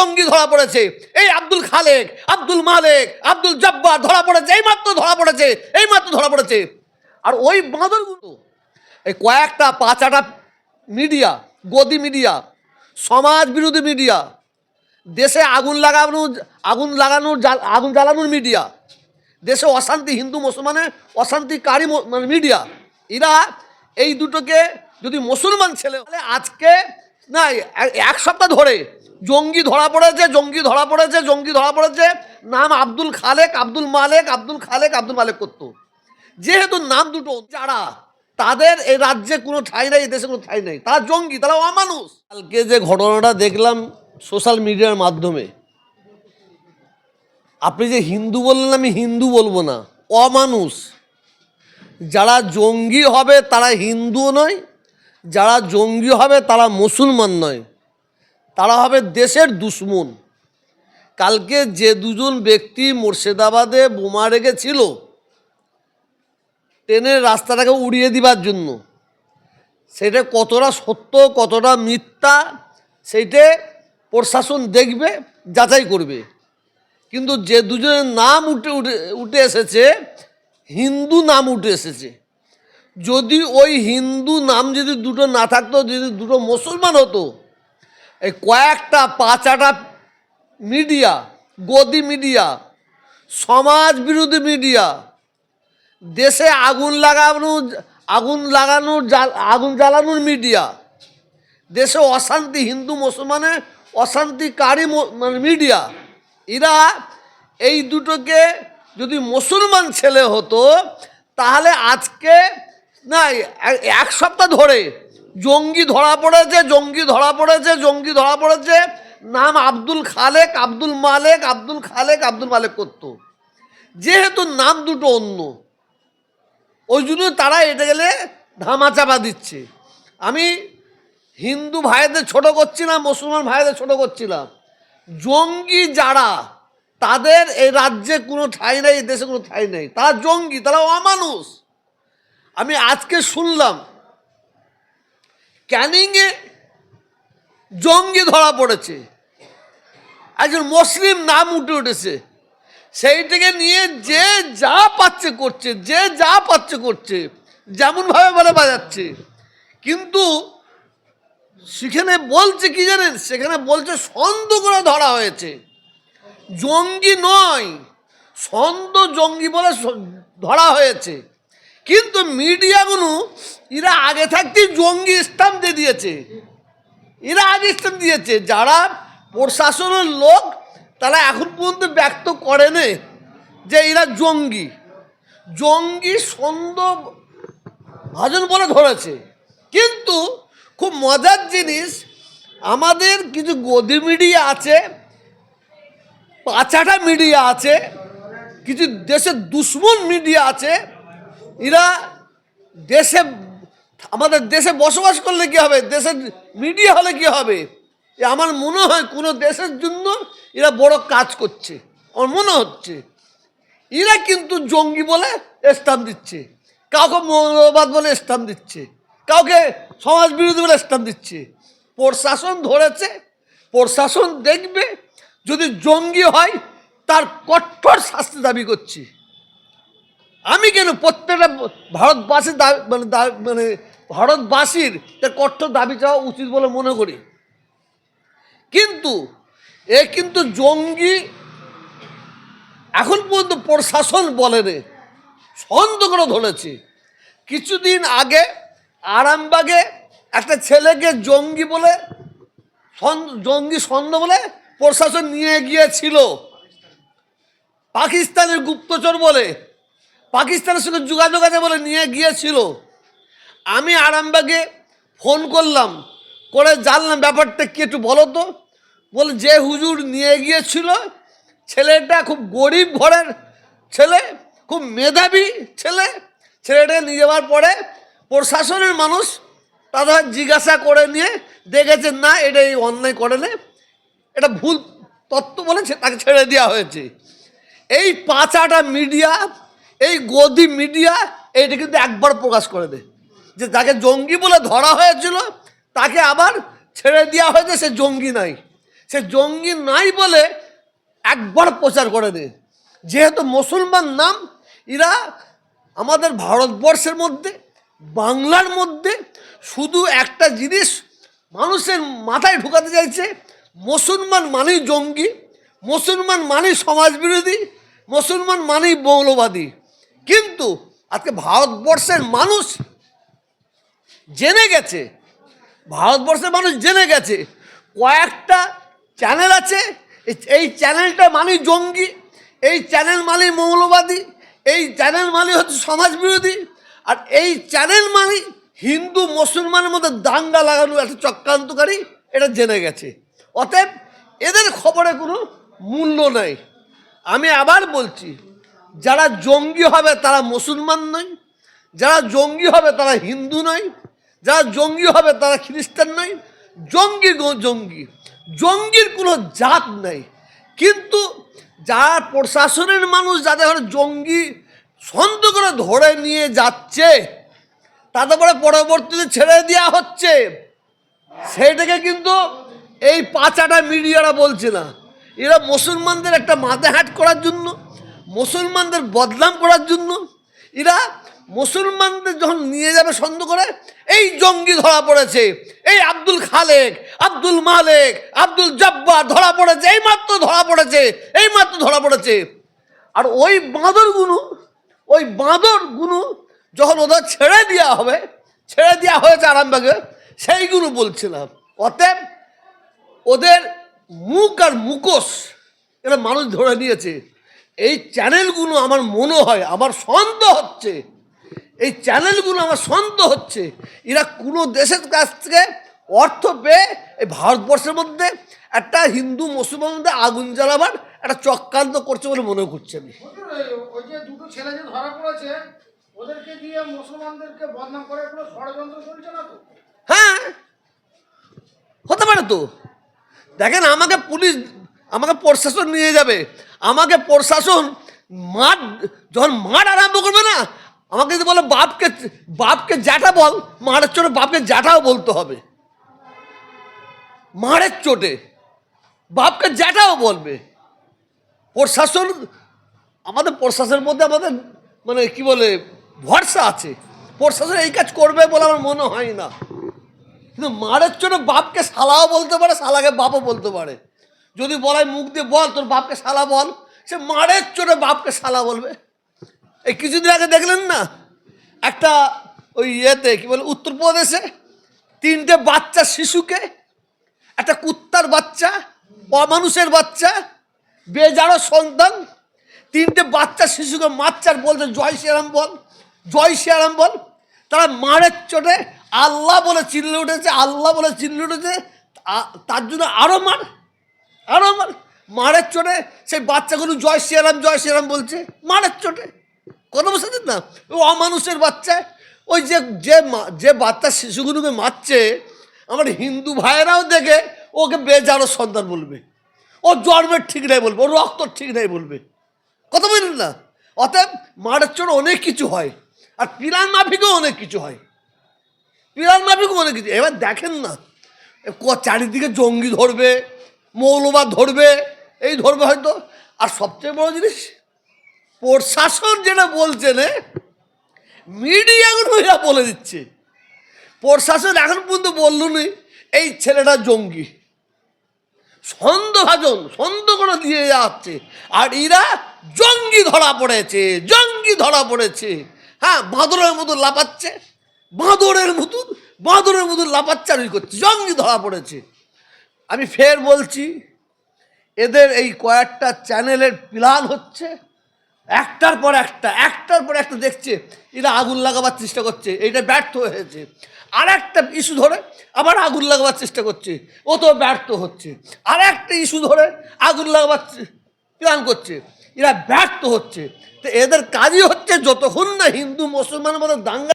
জঙ্গি ধরা পড়েছে। এই আব্দুল খালেক, আব্দুল মালেক, আব্দুল জব্বার ধরা পড়েছে। এই মাত্র ধরা পড়েছে এই মাত্র ধরা পড়েছে। আর ওই বাঁদরগুলো, এই কয়েকটা পাঁচাটা মিডিয়া, গদি মিডিয়া সমাজ বিরোধী মিডিয়া, দেশে আগুন লাগানো, আগুন লাগানোর আগুন জ্বালানোর মিডিয়া, দেশে অশান্তি, হিন্দু, মুসলমানের অশান্তিকারী মানে মিডিয়া, এরা এই দুটোকে যদি মুসলমান ছেলে আজকে না এক সপ্তাহ ধরে জঙ্গি ধরা পড়েছে, জঙ্গি ধরা পড়েছে, জঙ্গি ধরা পড়েছে। নাম আব্দুল খালেক, আব্দুল মালেক, আব্দুল খালেক, আব্দুল মালেক করতো যেহেতু নাম দুটো যারা, তাদের এই রাজ্যে কোনো ঠাঁই নাই, দেশে কোনো ঠাঁই নেই। তারা জঙ্গি, তারা অমানুষ। কালকে যে ঘটনাটা দেখলাম সোশ্যাল মিডিয়ার মাধ্যমে, আপনি যে হিন্দু বললেন, আমি হিন্দু বলব না, অমানুষ। যারা জঙ্গি হবে, তারা হিন্দুও নয়, যারা জঙ্গি হবে, তারা মুসলমান নয়। তারা হবে দেশের দুশ্মন। কালকে যে দুজন ব্যক্তি মুর্শিদাবাদে বোমা রেখেছিল, ট্রেনের রাস্তাটাকে উড়িয়ে দিবার জন্য, সেটা কতটা সত্য, কতটা মিথ্যা, সেইটা প্রশাসন দেখবে, যাচাই করবে। কিন্তু যে দুজনের নাম উঠে উঠে উঠে এসেছে, হিন্দু নাম উঠে এসেছে। যদি ওই হিন্দু নাম যদি দুটো না থাকতো, যদি দুটো মুসলমান হতো এই কয়েকটা পাঁচাটা মিডিয়া, গদি মিডিয়া সমাজ বিরোধী মিডিয়া, দেশে আগুন লাগানো, আগুন লাগানোর আগুন জ্বালানোর মিডিয়া, দেশে অশান্তি, হিন্দু, মুসলমানের অশান্তিকারী মানে মিডিয়া, এরা এই দুটোকে যদি মুসলমান ছেলে হতো, তাহলে আজকে না, এক সপ্তাহ ধরে জঙ্গি ধরা পড়েছে, জঙ্গি ধরা পড়েছে, জঙ্গি ধরা পড়েছে। নাম আব্দুল খালেক, আব্দুল মালেক, আব্দুল খালেক, আব্দুল মালেক করতো যেহেতু নাম দুটো অন্য, ওই জন্য তারা এটা গেলে ধামাচাপা দিচ্ছে। আমি হিন্দু ভাইদের ছোট করছি না মুসলমান ভাইদের ছোট করছি না জঙ্গি যারা, তাদের এই রাজ্যে কোনো ঠাঁই নেই দেশে কোনো ঠাঁই নেই। তারা জঙ্গি, তারা অমানুষ। আমি আজকে শুনলাম ক্যানিংয়ে জঙ্গি ধরা পড়েছে। একজন মুসলিম নাম উঠে উঠেছে। সেইটাকে নিয়ে যে যা পাচ্ছে করছে, যে যা পাচ্ছে করছে, যেমনভাবে বলে বাজাচ্ছে। কিন্তু সেখানে বলছে কি জানেন? সেখানে বলছে সন্দেহ করে ধরা হয়েছে। জঙ্গি নয়, সন্দ জঙ্গি বলে ধরা হয়েছে। কিন্তু মিডিয়াগুলো এরা আগে থাকতেই জঙ্গি স্টাম্প দিয়ে দিয়েছে। এরা আগে স্টাম্প দিয়েছে। যারা প্রশাসনের লোক, তারা এখন পর্যন্ত ব্যক্ত করেনি যে এরা জঙ্গি। জঙ্গি সন্দ ভাজন বলে ধরেছে। কিন্তু খুব মজার জিনিস, আমাদের কিছু গদি মিডিয়া আছে পাঁচাটা মিডিয়া আছে, কিছু দেশের দুশ্মন মিডিয়া আছে এরা দেশে, আমাদের দেশে বসবাস করলে কি হবে? দেশের মিডিয়া হলে কি হবে? আমার মনে হয় কোনো দেশের জন্য এরা বড় কাজ করছে। আমার মনে হচ্ছে। এরা কিন্তু জঙ্গি বলে স্থান দিচ্ছে। কাউকে মৌলবাদ বলে স্থান দিচ্ছে। কাউকে সমাজ বিরোধী বলে স্থান দিচ্ছে। প্রশাসন ধরেছে, প্রশাসন দেখবে, যদি জঙ্গি হয়, তার কঠোর শাস্তি দাবি করছি। আমি কেন প্রত্যেকটা ভারতবাসীর দাবি মানে মানে ভারতবাসীর তার কঠোর দাবি চাওয়া উচিত বলে মনে করি। কিন্তু এ কিন্তু জঙ্গি এখন পর্যন্ত প্রশাসন বলেনি, সন্দেহ করে ধরেছে। কিছুদিন আগে আরামবাগে একটা ছেলেকে জঙ্গি বলে জঙ্গি সন্দেহ বলে প্রশাসন নিয়ে গিয়েছিল। পাকিস্তানের গুপ্তচর বলে। পাকিস্তানের সঙ্গে যোগাযোগ আছে বলে নিয়ে গিয়েছিল। আমি আরামবাগে ফোন করলাম, করে জানলাম ব্যাপারটা কি একটু বলো তো। বলে যে হুজুর নিয়ে গিয়েছিল, ছেলেটা খুব গরিব ঘরের ছেলে, খুব মেধাবী ছেলে। ছেলেটাকে নিয়ে যাওয়ার পরে প্রশাসনের মানুষ তাদের জিজ্ঞাসা করে নিয়ে দেখেছে, না, এটা এই অন্যায় করে নে। এটা ভুল তত্ত্ব বলে তাকে ছেড়ে দেওয়া হয়েছে। এই পাঁচাটা মিডিয়া এই গদি মিডিয়া এইটা কিন্তু একবার প্রকাশ করে দেয়। যে যাকে জঙ্গি বলে ধরা হয়েছিল, তাকে আবার ছেড়ে দেওয়া হয়েছে, সে জঙ্গি নাই। সে জঙ্গি নাই বলে একবার প্রচার করে দে যেহেতু মুসলমান নাম, এরা আমাদের ভারতবর্ষের মধ্যে, বাংলার মধ্যে শুধু একটা জিনিস মানুষের মাথায় ঢুকাতে চাইছে, মুসলমান মানেই জঙ্গি, মুসলমান মানেই সমাজবিরোধী, মুসলমান মানেই মৌলবাদী। কিন্তু আজকে ভারতবর্ষের মানুষ জেনে গেছে, ভারতবর্ষের মানুষ জেনে গেছে, কয়েকটা চ্যানেল আছে, এই- চ্যানেলটা মানে জঙ্গি, এই চ্যানেল মানে মৌলবাদী, এই চ্যানেল মানে হচ্ছে সমাজবিরোধী, আর এই চ্যানেল মানে হিন্দু মুসলমানের মধ্যে দাঙ্গা লাগানো একটা চক্রান্তকারী, এটা জেনে গেছে। অতএব এদের খবরে কোনো মূল্য নাই। আমি আবার বলছি যারা জঙ্গি হবে তারা মুসলমান নয়, যারা জঙ্গি হবে তারা হিন্দু নয়, যারা জঙ্গি হবে তারা খ্রিস্টান নয়। জঙ্গি জঙ্গি, জঙ্গির কোনো জাত নেই। কিন্তু যারা প্রশাসনের মানুষ, যাদের জঙ্গি সন্ত করে ধরে নিয়ে যাচ্ছে, তাদের পরে পরবর্তীতে ছেড়ে দেওয়া হচ্ছে, সেইটাকে কিন্তু এই পাঁচাটা মিডিয়ারা বলছে না। এরা মুসলমানদের একটা মাথা হ্যাট করার জন্য মুসলমানদের বদনাম করার জন্য এরা মুসলমানদের যখন নিয়ে যাবে সন্দেহ করে, এই জঙ্গি ধরা পড়েছে, এই আব্দুল খালেক, আব্দুল মালেক, আব্দুল জব্বার ধরা পড়েছে এই মাত্র ধরা পড়েছে এই মাত্র ধরা পড়েছে। আর ওই বাঁদরগুলো ওই বাঁদরগুলো যখন ওদের ছেড়ে দেওয়া হবে, ছেড়ে দেওয়া হয়েছে আরামবাগে সেইগুলো বলছিলাম। অতএব ওদের মুখ আর মুখোশ এরা মানুষ ধরে নিয়েছে। এই চ্যানেলগুলো আমার মনে হয় আমার সন্দেহ হচ্ছে এই চ্যানেলগুলো আমার সন্দেহ হচ্ছে এরা কোনো দেশের কাছ থেকে অর্থ পেয়ে এই ভারতবর্ষের মধ্যে একটা হিন্দু মুসলমানের মধ্যে আগুন জ্বালাবার একটা চক্রান্ত করছে বলে মনে করছে আমি। ওই যে দুটো ছেলে যে ধরা পড়েছে ওদেরকে দিয়ে মুসলমানদেরকে বদনাম করার কোনো ষড়যন্ত্র চলছে না তো? হ্যাঁ হতে পারে তো। দেখেন আমাকে পুলিশ আমাকে প্রশাসন নিয়ে যাবে। আমাকে প্রশাসন মাঠ যখন মাঠ আরম্ভ করবে না, আমাকে যদি বলে বাপকে বাপকে জ্যাঠা বল, মারের চোটে বাপকে জ্যাঠাও বলতে হবে। মারের চোটে বাপকে জ্যাঠাও বলবে। প্রশাসন, আমাদের প্রশাসনের মধ্যে আমাদের মানে কি বলে, ভরসা আছে। প্রশাসন এই কাজ করবে বলে আমার মনে হয় না। কিন্তু মারের জন্য বাপকে শালাও বলতে পারে, শালাকে বাপও বলতে পারে। যদি বলাই মুখ দিয়ে বল, তোর বাপকে শালা বল। সে মারের চোটে বাপকে শালা বলবে। এই কিছুদিন আগে দেখলেন না? একটা ওই ইয়েতে, কি বলে, উত্তরপ্রদেশে তিনটে বাচ্চা শিশুকে, একটা কুত্তার বাচ্চা, অমানুষের বাচ্চা, বেজারো সন্তান, তিনটে বাচ্চা শিশুকে মারচার বলছে, জয় শ্রীরাম বল, জয় শ্রীরাম বল। তারা মারের চোটে আল্লাহ বলে চিল্লে উঠেছে, আল্লাহ বলে চিল্লে উঠেছে তার জন্য আরও মার। আরও আমার মারের চোটে সেই বাচ্চাগুলো জয় শ্রীরাম জয় শ্রীরাম বলছে, মারের চোটে। বুঝতে পারছেন না? ও অমানুষের বাচ্চা। ওই যে যে যে বাচ্চা শিশুগুলোকে মারছে, আমার হিন্দু ভাইয়েরাও দেখে ওকে বেজারো সন্তান বলবে। ও জন্মের ঠিক নাই বলবে, ও রক্ত ঠিক নাই বলবে। কথা বললেন না? অতএব মারের চোট অনেক কিছু হয়, আর পিরান মাফিকও অনেক কিছু হয়। পিরান মাফিকও অনেক কিছু এবার দেখেন না চারিদিকে জঙ্গি ধরবে মৌলবাদ ধরবে, এই ধরবে হয়তো। আর সবচেয়ে বড় জিনিস, প্রশাসন যেটা বলছে না মিডিয়াগুলো এরা বলে দিচ্ছে। প্রশাসন এখন পর্যন্ত বলল এই ছেলেটা জঙ্গি। সন্দেহভাজন সন্দেহ করে দিয়ে যাচ্ছে। আর এরা জঙ্গি ধরা পড়েছে, জঙ্গি ধরা পড়েছে। হ্যাঁ বাঁদরের মতো লাপাচ্ছে বাঁদরের মতন বাঁদরের মতন লাপাচ্ছে করছে, জঙ্গি ধরা পড়েছে। আমি ফের বলছি, এদের এই কয়েকটা চ্যানেলের প্ল্যান হচ্ছে, একটার পর একটা, একটার পর একটা দেখছে, এরা আগুন লাগাবার চেষ্টা করছে, এইটা ব্যর্থ হয়েছে। আর একটা ইস্যু ধরে, আবার আগুন লাগাবার চেষ্টা করছে, ও তো ব্যর্থ হচ্ছে। আর একটা ইস্যু ধরে, আগুন লাগাবার প্ল্যান করছে, এরা ব্যর্থ হচ্ছে। তো এদের কাজই হচ্ছে, যতক্ষণ না হিন্দু মুসলমানের মধ্যে দাঙ্গা